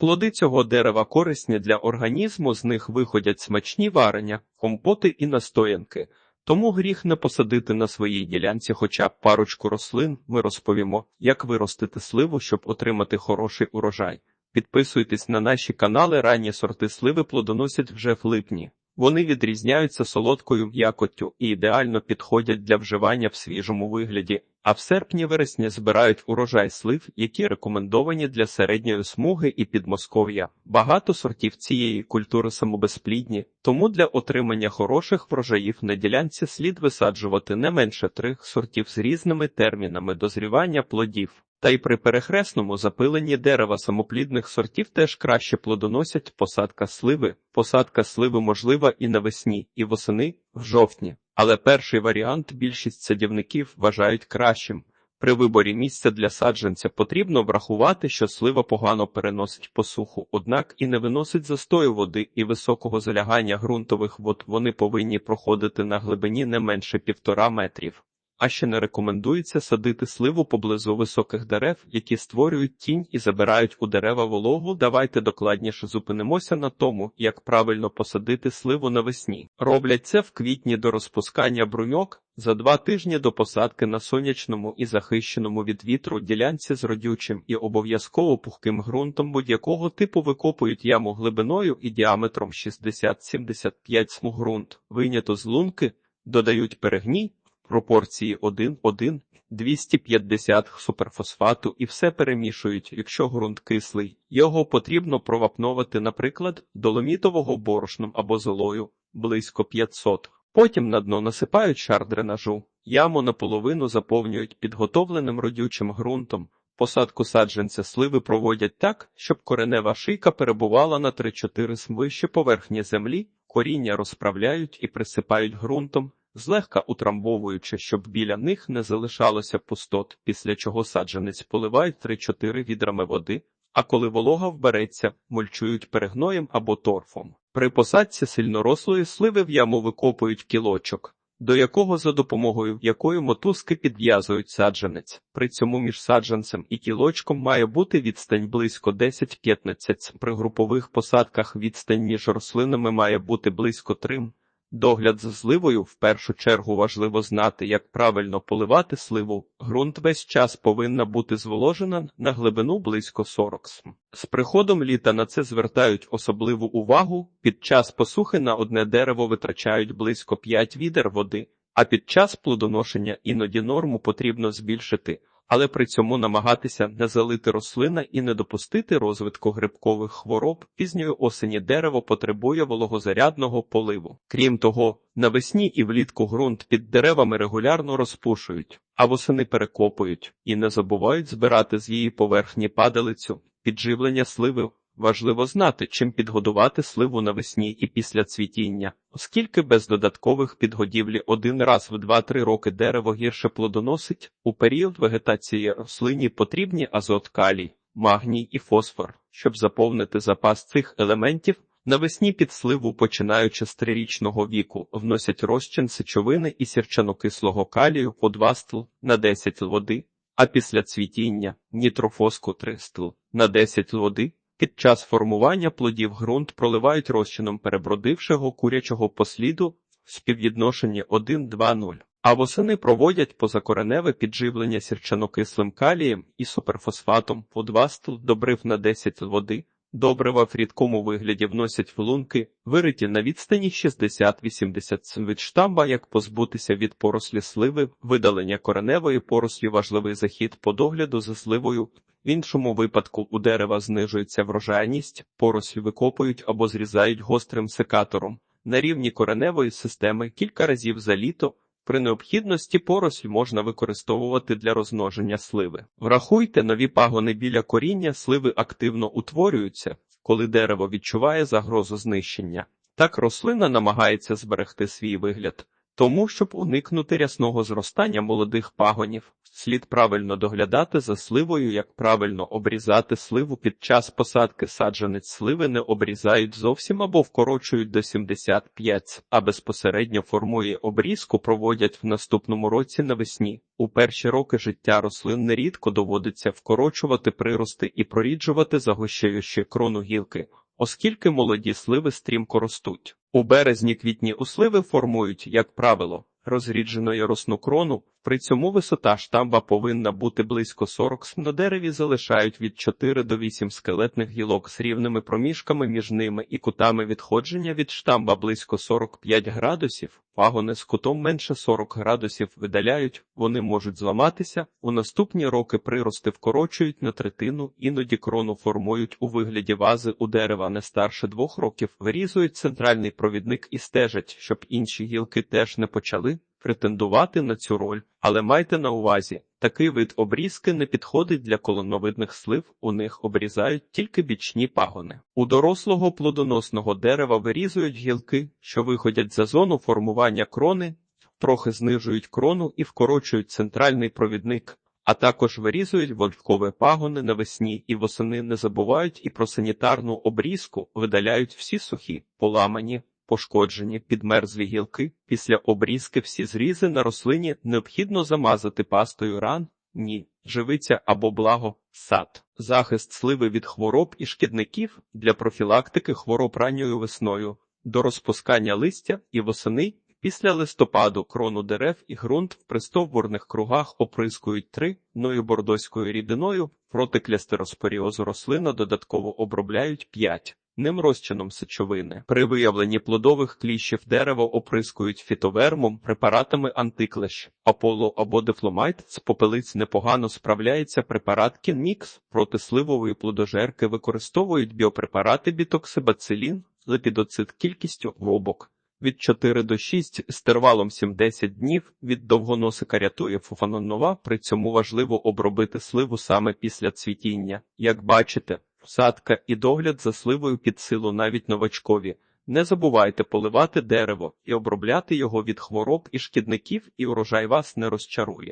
Плоди цього дерева корисні для організму, з них виходять смачні варення, компоти і настоянки. Тому гріх не посадити на своїй ділянці хоча б парочку рослин. Ми розповімо, як виростити сливу, щоб отримати хороший урожай. Підписуйтесь на наші канали. Ранні сорти сливи плодоносять вже в липні. Вони відрізняються солодкою м'якоттю і ідеально підходять для вживання в свіжому вигляді. А в серпні-вересні збирають урожай слив, які рекомендовані для середньої смуги і підмосков'я. Багато сортів цієї культури самобезплідні, тому для отримання хороших врожаїв на ділянці слід висаджувати не менше трьох сортів з різними термінами дозрівання плодів. Та й при перехресному запиленні дерева самоплідних сортів теж краще плодоносять посадка сливи. Посадка сливи можлива і навесні, і восени, в жовтні. Але перший варіант більшість садівників вважають кращим. При виборі місця для саджанця потрібно врахувати, що слива погано переносить посуху, однак і не виносить застою води і високого залягання ґрунтових вод. Вони повинні проходити на глибині не менше півтора метрів. А ще не рекомендується садити сливу поблизу високих дерев, які створюють тінь і забирають у дерева вологу. Давайте докладніше зупинимося на тому, як правильно посадити сливу навесні. Роблять це в квітні до розпускання бруньок, за два тижні до посадки на сонячному і захищеному від вітру ділянці з родючим і обов'язково пухким ґрунтом будь-якого типу викопують яму глибиною і діаметром 60-75 см ґрунт. Вийнято з лунки, додають перегній пропорції 1-1, 250 суперфосфату і все перемішують, якщо ґрунт кислий. Його потрібно провапновати, наприклад, доломітового борошном або золою, близько 500. Потім на дно насипають шар дренажу, яму наполовину заповнюють підготовленим родючим ґрунтом. Посадку саджанця сливи проводять так, щоб коренева шийка перебувала на 3-4 см вище поверхні землі, коріння розправляють і присипають ґрунтом, злегка утрамбовуючи, щоб біля них не залишалося пустот, після чого саджанець поливають 3-4 відрами води, а коли волога вбереться, мульчують перегноєм або торфом. При посадці сильнорослої сливи в яму викопують кілочок, до якого за допомогою якої мотузки підв'язують саджанець. При цьому між саджанцем і кілочком має бути відстань близько 10-15 При групових посадках відстань між рослинами має бути близько 3 Догляд за сливою в першу чергу важливо знати, як правильно поливати сливу. Ґрунт весь час повинна бути зволожена на глибину близько 40 см. З приходом літа на це звертають особливу увагу. Під час посухи на одне дерево витрачають близько 5 відер води, а під час плодоношення іноді норму потрібно збільшити але при цьому намагатися не залити рослина і не допустити розвитку грибкових хвороб. Пізньої осені дерево потребує вологозарядного поливу. Крім того, навесні і влітку ґрунт під деревами регулярно розпушують, а восени перекопують і не забувають збирати з її поверхні падалицю, підживлення сливи. Важливо знати, чим підгодувати сливу навесні і після цвітіння, оскільки без додаткових підгодівлі один раз в 2-3 роки дерево гірше плодоносить, у період вегетації рослині потрібні азот калій, магній і фосфор, щоб заповнити запас цих елементів. Навесні під сливу, починаючи з трирічного віку, вносять розчин сечовини і сірчанокислого калію по 2 стл на 10 води, а після цвітіння нітрофоску 3 стл на 10 води. Під час формування плодів ґрунт проливають розчином перебродившого курячого посліду в співвідношенні 1-2-0, а восени проводять позакореневе підживлення сірчанокислим калієм і суперфосфатом. По 2 стл добрив на 10 води. Добрива в рідкому вигляді вносять в лунки, вириті на відстані 60-80 см від штамба, як позбутися від порослі сливи, видалення кореневої порослі важливий захід по догляду за сливою, в іншому випадку у дерева знижується врожайність, порослі викопують або зрізають гострим секатором. На рівні кореневої системи кілька разів за літо при необхідності поросль можна використовувати для розмноження сливи. Врахуйте, нові пагони біля коріння сливи активно утворюються, коли дерево відчуває загрозу знищення. Так рослина намагається зберегти свій вигляд. Тому, щоб уникнути рясного зростання молодих пагонів, Слід правильно доглядати за сливою, як правильно обрізати сливу під час посадки саджанець сливи не обрізають зовсім або вкорочують до 75, а безпосередньо формує обрізку проводять в наступному році навесні. У перші роки життя рослин нерідко доводиться вкорочувати прирости і проріджувати загущаючи крону гілки, оскільки молоді сливи стрімко ростуть. У березні-квітні у сливи формують, як правило, розріджену ярусну крону, при цьому висота штамба повинна бути близько 40 см. На дереві залишають від 4 до 8 скелетних гілок з рівними проміжками між ними і кутами відходження від штамба близько 45 градусів. Пагони з кутом менше 40 градусів видаляють, вони можуть зламатися. У наступні роки прирости вкорочують на третину, іноді крону формують у вигляді вази у дерева не старше двох років, вирізують центральний провідник і стежать, щоб інші гілки теж не почали претендувати на цю роль. Але майте на увазі, такий вид обрізки не підходить для колоновидних слив, у них обрізають тільки бічні пагони. У дорослого плодоносного дерева вирізують гілки, що виходять за зону формування крони, трохи знижують крону і вкорочують центральний провідник. А також вирізують вольткові пагони навесні і восени не забувають і про санітарну обрізку видаляють всі сухі, поламані, пошкоджені, підмерзлі гілки. Після обрізки всі зрізи на рослині необхідно замазати пастою ран, ні, живиця або благо, сад. Захист сливи від хвороб і шкідників для профілактики хвороб ранньою весною, до розпускання листя і восени. Після листопаду крону дерев і ґрунт в пристовбурних кругах оприскують три ною бордоською рідиною, проти клястероспоріозу рослина додатково обробляють 5 ним розчином сечовини. При виявленні плодових кліщів дерево оприскують фітовермом, препаратами антиклещ, аполо або дефломайт з попелиць непогано справляється препарат Кінмікс. Проти сливової плодожерки використовують біопрепарати бітоксибацилін, лепідоцит кількістю робок. Від 4 до 6 з тервалом 7-10 днів від довгоносика рятує фуфанонова, при цьому важливо обробити сливу саме після цвітіння. Як бачите, Садка і догляд за сливою під силу навіть новачкові. Не забувайте поливати дерево і обробляти його від хвороб і шкідників, і урожай вас не розчарує.